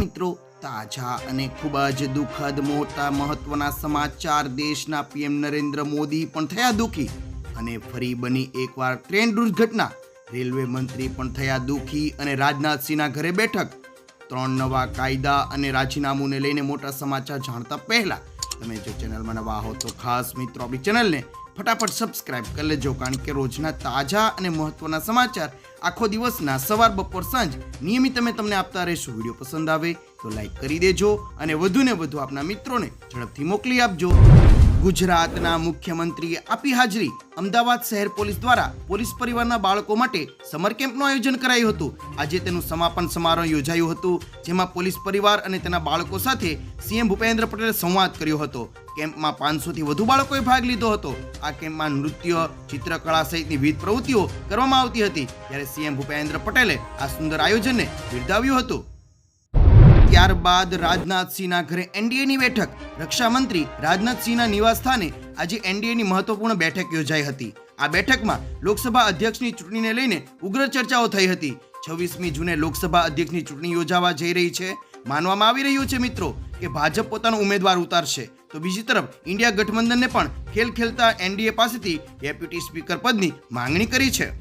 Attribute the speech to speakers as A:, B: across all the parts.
A: મિત્રો, તાજા અને ખૂબ જ દુઃખદ મોટા મહત્વના સમાચાર દેશના પીએમ નરેન્દ્ર મોદી પણ થયા દુઃખી અને ફરી બની એકવાર ટ્રેન દુર્ઘટના. રેલવે મંત્રી પણ થયા દુઃખી અને રાજનાથસિંહના ઘરે બેઠક. ત્રણ નવા કાયદા અને રાજીનામુંને લઈને મોટા સમાચાર જાણતા પહેલા તમે જો ચેનલમાં નવા હો તો ખાસ મિત્રો આપણી ચેનલને ફટાફટ સબસ્ક્રાઇબ કરી લેજો, કારણ કે રોજના તાજા અને મહત્વના સમાચાર આખો દિવસના સવાર, બપોર, સાંજ નિયમિત અમે તમને આપતા રહીશું. વીડિયો પસંદ આવે તો લાઈક કરી દેજો અને વધુને વધુ આપના મિત્રોને ઝડપથી મોકલી આપજો. ગુજરાતના મુખ્યમંત્રીએ આપી હાજરી. અમદાવાદ શહેર પોલીસ દ્વારા પોલીસ પરિવારના બાળકો માટે સમર કેમ્પનું આયોજન કરાયું હતું. આજે તેનું સમાપન સમારોહ યોજાયું હતું, જેમાં પોલીસ પરિવાર અને તેના બાળકો સાથે સીએમ ભૂપેન્દ્ર પટેલે સંવાદ કર્યો હતો. કેમ્પમાં પાંચસોથી વધુ બાળકોએ ભાગ લીધો હતો. આ કેમ્પમાં નૃત્ય, ચિત્રકળા સહિતની વિવિધ પ્રવૃત્તિઓ કરવામાં આવતી હતી. ત્યારે સીએમ ભૂપેન્દ્ર પટેલે આ સુંદર આયોજનને બિરદાવ્યું હતું. ત્યારબાદ રાજનાથસિંહના ઘરે એનડીએની બેઠક. રક્ષામંત્રી રાજનાથસિંહના નિવાસસ્થાને આજે એનડીએની મહત્વપૂર્ણ બેઠક યોજાઈ હતી. આ બેઠકમાં લોકસભા અધ્યક્ષની ચૂંટણીને લઈને ઉગ્ર ચર્ચાઓ થઈ હતી. છવ્વીસમી જૂને લોકસભા અધ્યક્ષની ચૂંટણી યોજાવા જઈ રહી છે. માનવામાં આવી રહ્યું છે મિત્રો કે ભાજપ પોતાનો ઉમેદવાર ઉતારશે. તો બીજી તરફ ઇન્ડિયા ગઠબંધનને પણ ખેલ ખેલતા એનડીએ પાસેથી ડેપ્યુટી સ્પીકર પદની માંગણી કરી છે.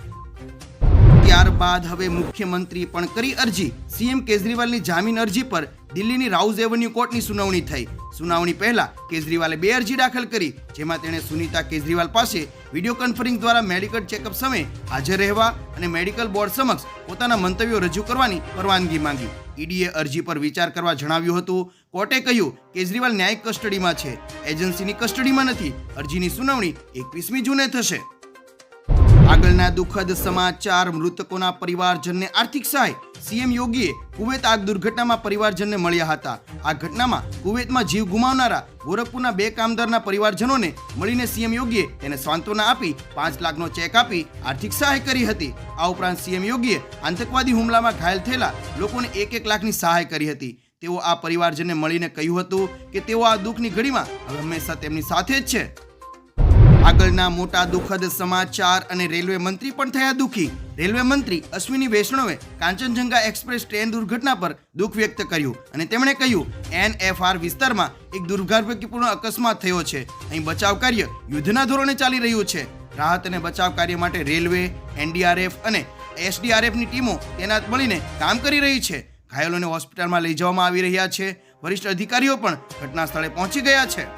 A: ત્યારબાદ હવે મુખ્યમંત્રી પણ કરી અરજી. સીએમ કેજરીવાલની જામીન અરજી પર દિલ્હીની રાઉઝ એવન્યુ કોર્ટની સુનાવણી થઈ. સુનાવણી પહેલા કેજરીવાલે બે અરજી દાખલ કરી, જેમાં તેણે સુનીતા કેજરીવાલ પાસે વીડિયો કોન્ફરન્સ દ્વારા મેડિકલ ચેકઅપ સમયે હાજર રહેવા અને મેડિકલ બોર્ડ સમક્ષ પોતાના મંતવ્યો રજૂ કરવાની પરવાનગી માંગી. ઈડીએ અરજી પર વિચાર કરવા જણાવ્યું હતું, કોર્ટે કહ્યું, કેજરીવાલ ન્યાયિક કસ્ટડીમાં છે. એજન્સીની કસ્ટડીમાં નથી. અરજીની સુનાવણી એકવીસમી જૂને થશે. આગળના દુઃખદ સમાચાર, મૃતકોના પરિવારજનને આર્થિક સહાય. સીએમ યોગીએ કુવેત આગ દુર્ઘટનામાં પરિવારજનને મળ્યા હતા. આ ઘટનામાં કુવેતમાં જીવ ગુમાવનારા ગોરખપુરના બે કામદારના પરિવારજનોને મળીને સીએમ યોગીએ તેને સાંત્વના આપી પાંચ લાખનો ચેક આપી આર્થિક સહાય કરી હતી. આ ઉપરાંત સીએમ યોગીએ આતંકવાદી હુમલામાં ઘાયલ થયેલા લોકોને એક એક લાખની સહાય કરી હતી. તેઓ આ પરિવારજનને મળીને કહ્યું હતું કે તેઓ આ દુઃખની ઘડીમાં હવે હંમેશા તેમની સાથે જ છે. આગળના મોટા દુઃખદ સમાચાર અને રેલવે મંત્રી પણ થયા દુઃખી. રેલવે મંત્રી અશ્વિની વૈષ્ણવે કાંચનજંગા એક્સપ્રેસ ટ્રેન દુર્ઘટના પર દુઃખ વ્યક્ત કર્યું અને તેમણે કહ્યું, એનએફઆર વિસ્તારમાં એક દુર્ભાગ્યપૂર્ણ અકસ્માત થયો છે. અહીં બચાવ કાર્ય યુદ્ધના ધોરણે ચાલી રહ્યું છે. રાહત અને બચાવ કાર્ય માટે રેલવે, એનડીઆરએફ અને એસડીઆરએફની ટીમો તેનાત મળીને કામ કરી રહી છે. ઘાયલોને હોસ્પિટલમાં લઈ જવામાં આવી રહ્યા છે. વરિષ્ઠ અધિકારીઓ પણ ઘટના સ્થળે પહોંચી ગયા છે.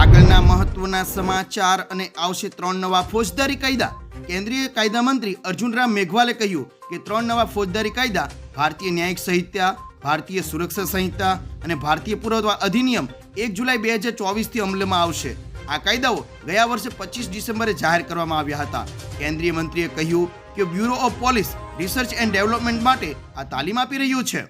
A: આગળના મહત્વના સમાચાર અને આવશે ત્રણ નવા ફોજદારી કાયદા. કેન્દ્રીય કાયદા મંત્રી અર્જુનરામ મેઘવાલે કહ્યું કે ત્રણ નવા ફોજદારી કાયદા ભારતીય ન્યાયિક સંહિતા, ભારતીય સુરક્ષા સંહિતા અને ભારતીય પુરાવા અધિનિયમ એક જુલાઈ બે હજાર ચોવીસથી અમલમાં આવશે. આ કાયદાઓ ગયા વર્ષે પચીસ ડિસેમ્બરે જાહેર કરવામાં આવ્યા હતા. કેન્દ્રીય મંત્રીએ કહ્યું કે bureau of police, research and development માટે આ તાલીમ આપી રહ્યું છે.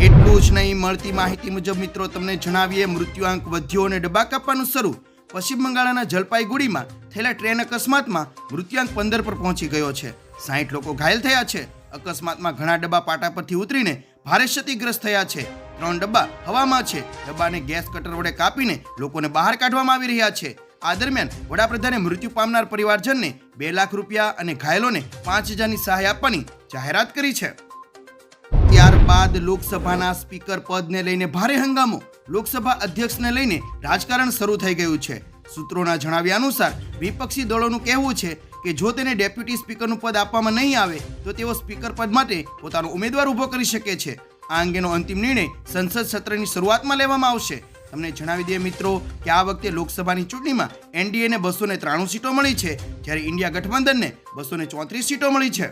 A: એટલું જ નહીં, મળતી માહિતી મુજબ મિત્રો તમને જણાવીએ, મૃત્યુઆંક વધ્યો અને ડબ્બા કાપવાનું શરૂ. પશ્ચિમ બંગાળના જલપાઈગુડીમાં થયેલા ટ્રેન અકસ્માતમાં મૃત્યુઆંક પંદર પર પહોંચી ગયો છે. સાહીઠ લોકો ઘાયલ થયા છે. અકસ્માતમાં ઘણા ડબ્બા પાટા પરથી ઉતરીને ભારે ક્ષતિગ્રસ્ત થયા છે. ત્રણ ડબ્બા હવામાં છે. ડબ્બાને ગેસ કટર વડે કાપીને લોકોને બહાર કાઢવામાં આવી રહ્યા છે. આ દરમિયાન વડાપ્રધાને મૃત્યુ પામનાર પરિવારજનને બે લાખ રૂપિયા અને ઘાયલોને પાંચ હજારની સહાય આપવાની જાહેરાત કરી છે. ત્યારબાદ લોકસભાના સ્પીકર પદને લઈને ભારે હંગામો. લોકસભા અધ્યક્ષને લઈને રાજકારણ શરૂ થઈ ગયું છે. સૂત્રોના જણાવ્યા અનુસાર, વિપક્ષી દળોનું કહેવું છે કે જો તેને ડેપ્યુટી સ્પીકરનું પદ આપવામાં નહીં આવે, તો તેઓ સ્પીકર પદ માટે પોતાનો ઉમેદવાર ઊભો કરી શકે છે. આ અંગેનો અંતિમ નિર્ણય સંસદ સત્રની શરૂઆતમાં લેવામાં આવશે. તમને જણાવી દઈએ મિત્રો કે આ વખતે લોકસભાની ચૂંટણીમાં એનડીએને બસો ત્રાણું સીટો મળી છે, જ્યારે ઇન્ડિયા ગઠબંધનને બસો ચોત્રીસ સીટો મળી છે.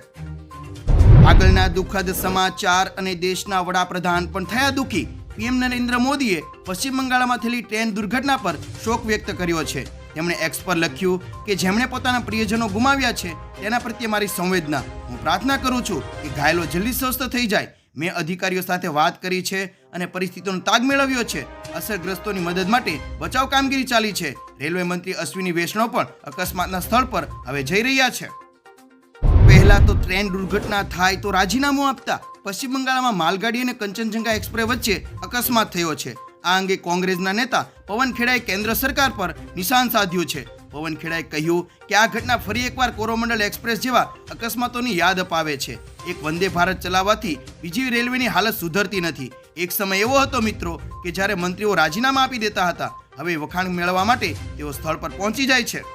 A: આગળના દુઃખદ સમાચાર અને દેશના વડાપ્રધાન પણ થયા દુઃખી. પીએમ નરેન્દ્ર મોદીએ પશ્ચિમ બંગાળમાં થયેલી ટ્રેન દુર્ઘટના પર શોક વ્યક્ત કર્યો છે. તેમણે એક્સ પર લખ્યું કે જેમણે પોતાના પ્રિયજનો ગુમાવ્યા છે, તેના પ્રત્યે મારી સંવેદના. હું પ્રાર્થના કરું છું કે ઘાયલો જલ્દી સ્વસ્થ થઈ જાય. મેં અધિકારીઓ સાથે વાત કરી છે અને પરિસ્થિતિનો તાગ મેળવ્યો છે. અસરગ્રસ્તોની મદદ માટે બચાવ કામગીરી ચાલી છે. રેલવે મંત્રી અશ્વિની વૈષ્ણવ પણ અકસ્માતના સ્થળ પર હવે જઈ રહ્યા છે. પહેલા તો ટ્રેન દુર્ઘટના થાય તો રાજીનામું આપતા પશ્ચિમ બંગાળમાં માલગાડી અને કંચનજંગા એક્સપ્રેસ વચ્ચે અકસ્માત થયો છે. આ અંગે કોંગ્રેસના નેતા પવન ખેડાએ કેન્દ્ર સરકાર પર નિશાન સાધ્યું છે. પવન ખેડાએ કહ્યું કે આ ઘટના ફરી એકવાર કોરોમંડલ એક્સપ્રેસ જેવા અકસ્માતોની યાદ અપાવે છે. એક વંદે ભારત ચલાવવાથી બીજી રેલવેની હાલત સુધરતી નથી. એક સમય એવો હતો મિત્રો કે જ્યારે મંત્રીઓ રાજીનામા આપી દેતા હતા, હવે વખાણ મેળવવા માટે તેઓ સ્થળ પર પહોંચી જાય છે.